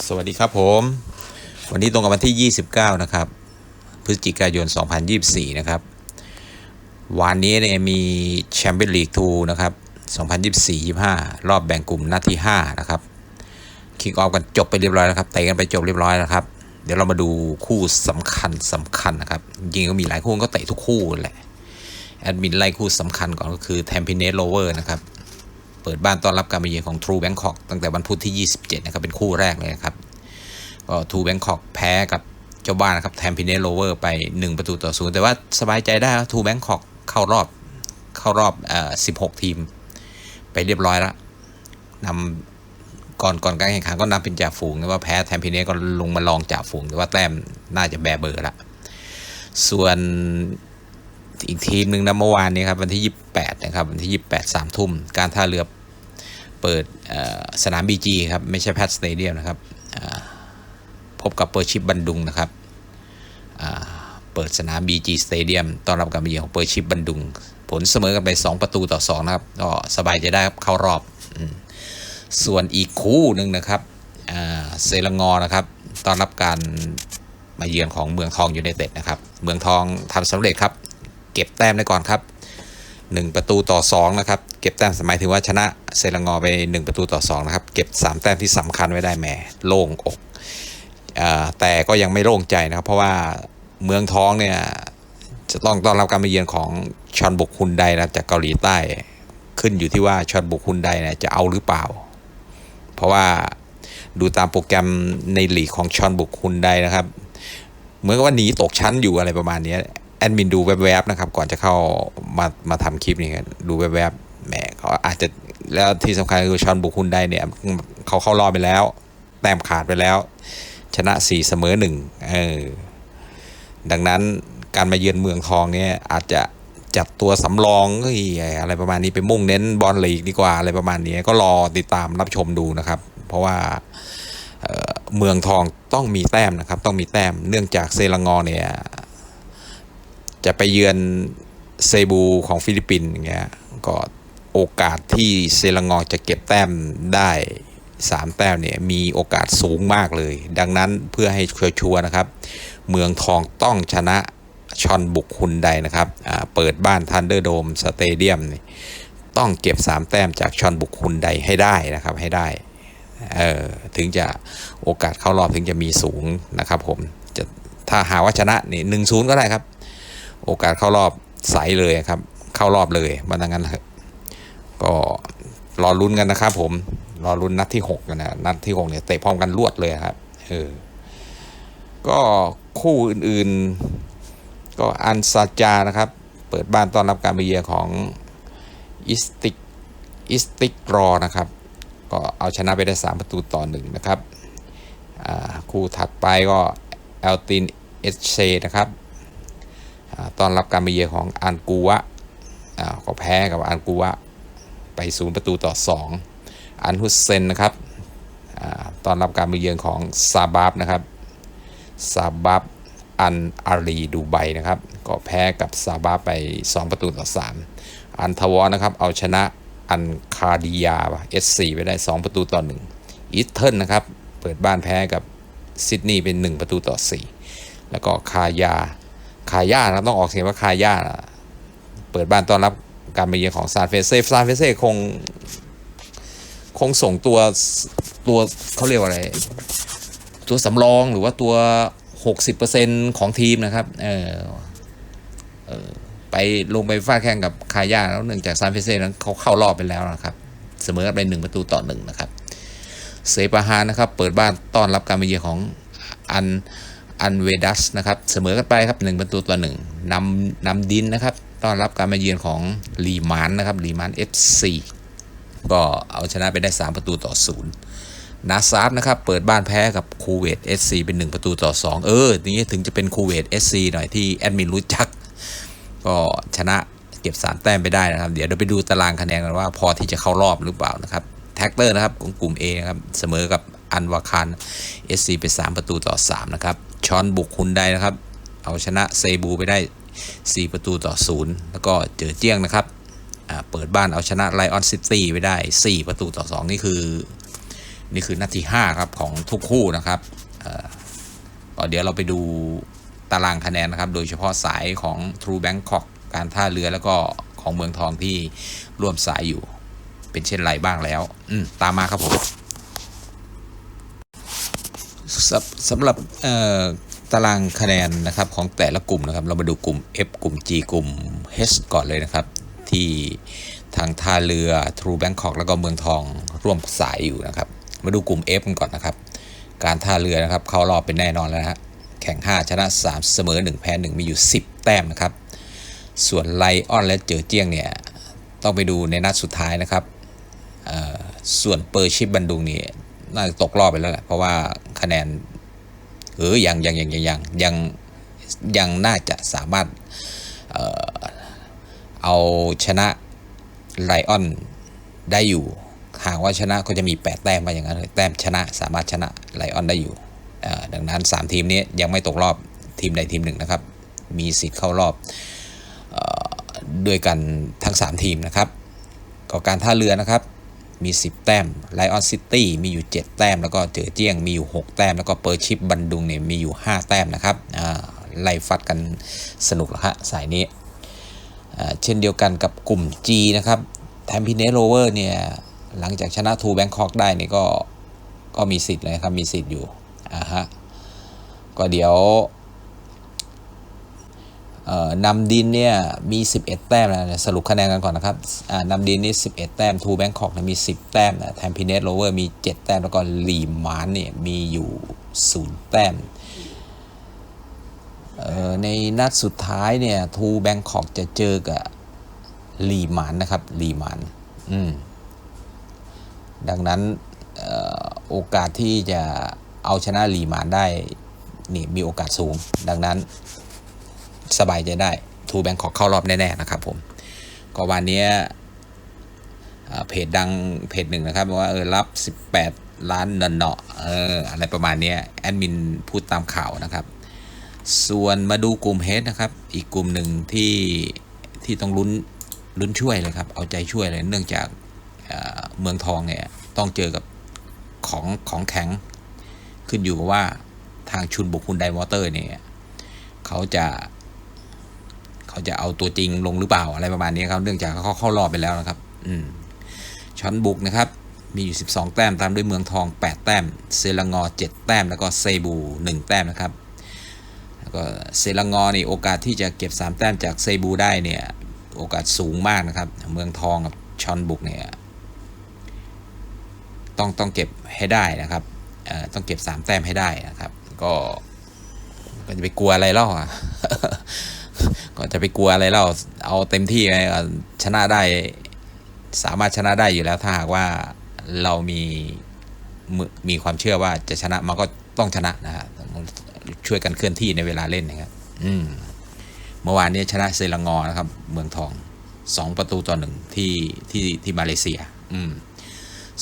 สวัสดีครับผม วันนี้ตรงกับวันที่ 29 นะครับ พฤศจิกายน 2024 นะครับ วันนี้เนี่ยมีแชมเปี้ยนลีก2นะครับ 2024-25 รอบแบ่งกลุ่มนัดที่ 5 นะครับ คิกออฟกันจบไปเรียบร้อยแล้วครับ เตะกันไปจบเรียบร้อยแล้วครับ เดี๋ยวเรามาดูคู่สำคัญสำคัญนะครับ จริงก็มีหลายคู่ก็เตะทุกคู่แหละ แอดมินไล่คู่สำคัญก่อนก็คือ t a m p i n e t Rover นะครับ เปิดบ้านต้อนรับการมาเยือนของ True Bangkok ตั้งแต่วันพุธที่ 27 นะครับ เป็นคู่แรกเลยครับก็ True Bangkok แพ้กับเจ้าบ้านนะครับ t a m p i n e t Rover ไป 1 ประตูต่อศูนย์แต่ว่าสบายใจได้ครับ True Bangkok เข้ารอบเข้ารอบเอ่อ16 ทีม ไปเรียบร้อยแล้วนำก่อนก่อนการแข่งขันก็นำเป็นจ่าฝูงแต่ว่าแพ้แทมพีเนก็ลงมาลองจ่าฝูงแต่ว่าแต้มน่าจะแบเบอร์ละส่วน อีกทีมหนึ่งนะเมื่อวานนี้ครับวันที่ 28 นะครับ วันที่ 28 3 ทุ่ม การท่าเรือเปิดสนามบีจีครับ ไม่ใช่แพทสเตเดียมนะครับพบกับเปอร์ชิปบันดุงนะครับเปิดสนาม BG Stadium ต้อนรับการมาเยือนของเปอร์ชิปบันดุง ผลเสมอกันไป 2 ประตูต่อ 2 นะครับก็สบายใจได้ครับเข้ารอบ ส่วนอีกคู่หนึ่งนะครับเซรังอนะครับต้อนรับการมาเยือนของเมืองทองยูไนเต็ดนะครับ เมืองทองทำสำเร็จครับ เก็บแต้มได้ก่อนครับ 1 ประตูต่อ2นะครับเก็บแต้มหมายถึงว่าชนะเซรังอไป 1 ประตูต่อ2นะครับเก็บ 3 แต้มที่สำคัญไว้ได้แหมโล่งอกอแต่ก็ยังไม่โล่งใจนะครับ เพราะว่าเมืองท้องเนี่ยจะต้องต้อนรับการมาเยือนของชอนบุกฮุนไดนะครับจากเกาหลีใต้ขึ้นอยู่ที่ว่าชอนบุกฮุนไดเนี่ยจะเอาหรือเปล่า เพราะว่าดูตามโปรแกรมในหลีกของชอนบุกฮุนไดนะครับ เหมือนกับว่าหนีตกชั้นอยู่อะไรประมาณนี้ แอดมินดูแวบๆนะครับ ก่อนจะเข้ามามาทำคลิปนี้กันดูแวบๆแหมเขาอาจจะแล้วที่สำคัญคือชอนบุกฮุนได้เนี่ยเขาเข้ารอบไปแล้ว แต้มขาดไปแล้ว ชนะ4เสมอ1เออดังนั้นการมาเยือนเมืองทองเนี่ยอาจจะจัดตัวสำรองอะไรประมาณนี้ไปมุ่งเน้นบอลลีกดีกว่าอะไรประมาณนี้ก็รอติดตามรับชมดูนะครับ เพราะว่าเเมืองทองต้องมีแต้มนะครับ ต้องมีแต้มเนื่องจากเซรังอเนี่ย จะไปเยือนเซบูของฟิลิปปินส์อย่างเงี้ยก็โอกาสที่เซรังอจะเก็บแต้มได้สามแต้มเนี่ยมีโอกาสสูงมากเลย ดังนั้นเพื่อให้ชัวร์นะครับ เมืองทองต้องชนะชอนบุกฮุนไดนะครับเปิดบ้านทันเดอร์โดมสเตเดียมต้องเก็บ 3 แต้มจากชอนบุกฮุนไดให้ได้นะครับให้ได้เออถึงจะโอกาสเข้ารอบถึงจะมีสูงนะครับผมจะถ้าหาว่าชนะนี่หนึ่งศูนย์ก็ได้ครับ โอกาสเข้ารอบใสเลยครับ เข้ารอบเลยมันงนั้นเถอะก็รอลุ้นกันนะครับผมรอลุ้นนัดที่6กันนะนัดที่6เนี่ยเตะพร้อมกันรวดเลยครับเออก็คู่อื่นๆ ก็อันซาจานะครับ เปิดบ้านต้อนรับการมาเยือนของอิสติกอิสติกรอนะครับ ก็เอาชนะไปได้ 3 ประตูต่อหนึ่งนะครับคู่ถัดไปก็เอลตินเอสเชนะครับ ตอนรับการมาเยือนของอันกูวะก็แพ้กับอันกูวะไปศูนย์ประตูต่อ 2 อันฮุสเซนนะครับอตอนรับการมาเยือนของซาบาบนะครับซาบับอันอารีดูไบนะครับก็แพ้กับซาบับไป 2 ประตูต่อ 3 อันทวอนะครับเอาชนะอันคาดิยาเอสซีไปได้ 2 ประตูต่อ1อิตเทิลนะครับเปิดบ้านแพ้กับซิดนีย์เป็น 1 ประตูต่อ 4 แล้วก็คายา คาย่านะต้องออกเสียงว่าคาย่านะเปิดบ้านต้อนรับการมาเยือนของซานเฟเซ่ซานเฟเซ่คง คงส่งตัวตัวเขาเรียกว่าอะไร ตัวสำรองหรือว่าตัว 60%ของทีมนะครับ เออเออไปลงไปฟาดแข่งกับคาย่าแล้วเนื่งจากซานเฟเซ่นั้นเขาเข้ารอบไปแล้วนะครับ เสมอไปหนึ่งประตูต่อหนึ่งนะครับ เซปาฮานนะครับ เปิดบ้านต้อนรับการมาเยือนของอัน อันเวดัสนะครับเสมอกันไปครับหนึ่งประตูต่อหนึ่งนำนำดินนะครับต้อนรับการมาเยือนของลีมานนะครับลีมาน FC ก็เอาชนะไปได้ 3 ประตูต่อศูนย์นาซาร์นะครับเปิดบ้านแพ้กับคูเวต SC เป็น 1 ประตูต่อ 2 เออทีนี้ถึงจะเป็นคูเวต SC หน่อยที่แอดมินรู้จัก ก็ชนะเก็บ 3 แต้มไปได้นะครับ เดี๋ยวเราไปดูตารางคะแนนกันว่าพอที่จะเข้ารอบหรือเปล่านะครับแท็กเตอร์นะครับของกลุ่ม A นะครับเสมอกับ อันวาคาร SC ไป 3 ประตูต่อ 3 นะครับชอนบุกคุนไดนะครับ เอาชนะเซบูไปได้ 4 ประตูต่อ 0 แล้วก็เจอเจี้ยงนะครับ เปิดบ้านเอาชนะไลออนซิตี้ไปได้ 4 ประตูต่อ 2 นี่คือ นี่คือนัดที่5ครับของทุกคู่นะครับเอ่อก็เดี๋ยวเราไปดูตารางคะแนนนะครับ โดยเฉพาะสายของ True Bangkok การท่าเรือแล้วก็ของเมืองทองที่ร่วมสายอยู่ เป็นเช่นไรบ้างแล้ว ตามมาครับผม สำสำหรับตารางคะแนนนะครับของแต่ละกลุ่มนะครับ เรามาดูกลุ่ม F กลุ่ม G กลุ่ม H ก่อนเลยนะครับ ที่ทางท่าเรือ True Bangkok แล้วก็เมืองทองร่วมสายอยู่นะครับ มาดูกลุ่ม F กันก่อนนะครับ การท่าเรือนะครับเข้ารอบเป็นแน่นอนแล้วนะฮะแข่ง 5 ชนะ 3 เสมอ 1 แพ้ 1 มีอยู่ 10 แต้มนะครับ ส่วนไลออนและเจอเจียงเนี่ย ต้องไปดูในนัดสุดท้ายนะครับส่วนเปอร์ชิปบันดุงนี่น่าจะตกรอบไปแล้วแหละเพราะว่า คะแนนเออยังยังยังยังยังยังยังน่าจะสามารถเออเอาชนะไลออนได้อยู่หากว่าชนะก็จะมี 8 แต้มมาอย่างนั้นเลยแต้มชนะสามารถชนะไลออนได้อยู่ดังนั้น 3 ทีมนี้ยังไม่ตกรอบทีมใดทีมหนึ่งนะครับ มีสิทธิ์เข้ารอบด้วยกันทั้ง 3 ทีมนะครับก็การท่าเรือนะครับ มี 10 แต้มไลออนซิตี้มีอยู่ 7 แต้ม แล้วก็เจอเจียงมีอยู่ 6 แต้ม แล้วก็เปอร์ชิปบันดุงเนี่ยมีอยู่ 5 แต้มนะครับไล่ฟัดกันสนุกล้วฮะสายนี้ เช่นเดียวกันกับกลุ่ม G นะครับแทมพิเนโรเวอร์เนี่ยหลังจากชนะทูแบงคอกได้นี่ก็ก็มีสิทธิ์เลยครับ มีสิทธิ์อยู่อ่าฮะก็เดี๋ยว นำดินเนี่ยมี 11 แต้มนะสรุปคะแนนกันก่อนนะครับนำดินนี่ 11 แต้มทูแบงคอกมี 10 แต้มนะแทมพิเนสโรเวอร์มี 7 แต้ม แล้วก็ลีมานเนี่ยมีอยู่ 0 แต้มในนัดสุดท้ายเนี่ยทูแบงคอกจะเจอกับลีมานนะครับลีมานอืมดังนั้นออโอกาสที่จะเอาชนะลีมานได้นี่มีโอกาสสูง ดังนั้น สบายใจได้ทูแบงคอกเข้ารอบแน่ๆนะครับผมก็วันนี้เพจดังเพจหนึ่งนะครับบอกว่าเออรับ 18 ล้านเนนเนาะเอออะไรประมาณเนี้ยแอดมินพูดตามข่าวนะครับ ส่วนมาดูกลุ่มเฮดนะครับ อีกกลุ่มหนึ่งที่ที่ต้องลุ้นลุ้นช่วยเลยครับ เอาใจช่วยเลยเนื่องจากเเมืองทองเนี่ยต้องเจอกับของของแข็ง ขึ้นอยู่กับว่าทางชุนบุกคุณไดมอเตอร์เนี่ยเขาจะ เขาจะเอาตัวจริงลงหรือเปล่าอะไรประมาณนี้ครับ เนื่องจากเขาเข้ารอบไปแล้วนะครับ อืมช้อนบุกนะครับ มีอยู่ 12 แต้ม ตามด้วยเมืองทอง 8 แต้ม เซรังอ 7 แต้ม แล้วก็เซบู 1 แต้มนะครับ แล้วก็เซรังอนี่โอกาสที่จะเก็บ 3 แต้มจากเซบูได้เนี่ย โอกาสสูงมากนะครับ เมืองทองกับชอนบุกเนี่ย ต้องต้องเก็บให้ได้นะครับต้องเก็บ 3 แต้มให้ได้นะครับ ก็ก็จะไปกลัวอะไรเล่าอะ จะไปกลัวอะไรเล่าเอาเต็มที่ไงชนะได้ สามารถชนะได้อยู่แล้วถ้าหากว่าเรามีมีความเชื่อว่าจะชนะมันก็ต้องชนะนะฮะช่วยกันเคลื่อนที่ในเวลาเล่นนะครับ อืมเมื่อวานนี้ชนะเซรังงอนะครับ เมืองทองสองประตูต่อหนึ่งที่ที่ที่มาเลเซีย อืม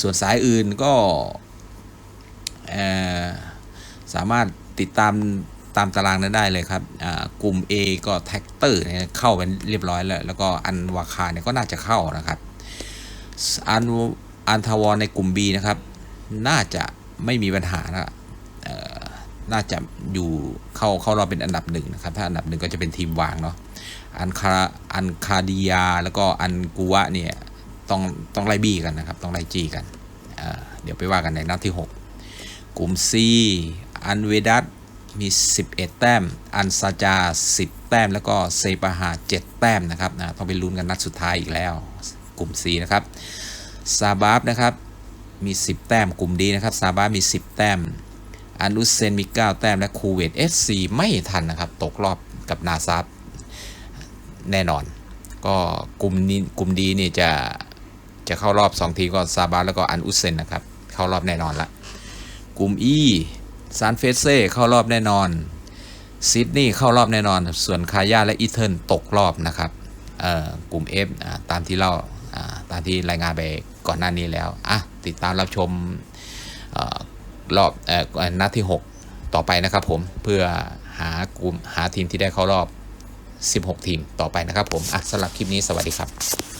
ส่วนสายอื่นก็สามารถติดตาม ตามตารางนั้นได้เลยครับกลุ่ม A ก็แท็กเตอร์เข้าไปเรียบร้อยแล้ว แล้วก็อันวาคาเนี่ยก็น่าจะเข้านะครับ อันอันทวรในกลุ่ม B นะครับ น่าจะไม่มีปัญหานะเอ่อน่าจะอยู่เข้าเข้ารอบเป็นอันดับหนึ่งนะครับ ถ้าอันดับหนึ่งก็จะเป็นทีมวางเนาะ อันคาอันคาดิยา แล้วก็อันกัวเนี่ยต้องต้องไล่บี้กันนะครับ ต้องไล่จี้กัน เดี๋ยวไปว่ากันในนัดที่ 6 กลุ่ม C อันเวดัต มี 11 แต้ม อันซาจา 10 แต้ม แล้วก็เซปาหา 7 แต้มนะครับนะต้องไปลุ้นกันนัดสุดท้ายอีกแล้ว กลุ่ม C นะครับ ซาบาบนะครับ มี 10 แต้ม กลุ่มดีนะครับ ซาบาบมี 10 แต้ม อันอุสเซนมี 9 แต้ม และคูเวตเอสไม่ทันนะครับ ตกรอบกับนาซาบแน่นอน ก็กลุ่มนี้กลุ่มดีนี่จะจะเข้ารอบ 2 ทีก็ซาบาบแล้วก็อันอุสเซนนะครับ เข้ารอบแน่นอนละ กลุ่ม E ซานเฟเซ่เข้ารอบแน่นอนซิดนีย์เข้ารอบแน่นอน ส่วนคาย่าและอีเทิร์นตกรอบนะครับกลุ่ม F อ่าตามที่เล่าตามที่รายงานไปก่อนหน้านี้แล้วอะติดตามรับชมอรอบอนัดที่ 6 ต่อไปนะครับผมเพื่อหากลุ่มหาทีมที่ได้เข้ารอบ 16 ทีมต่อไปนะครับผมอะสำหรับคลิปนี้สวัสดีครับ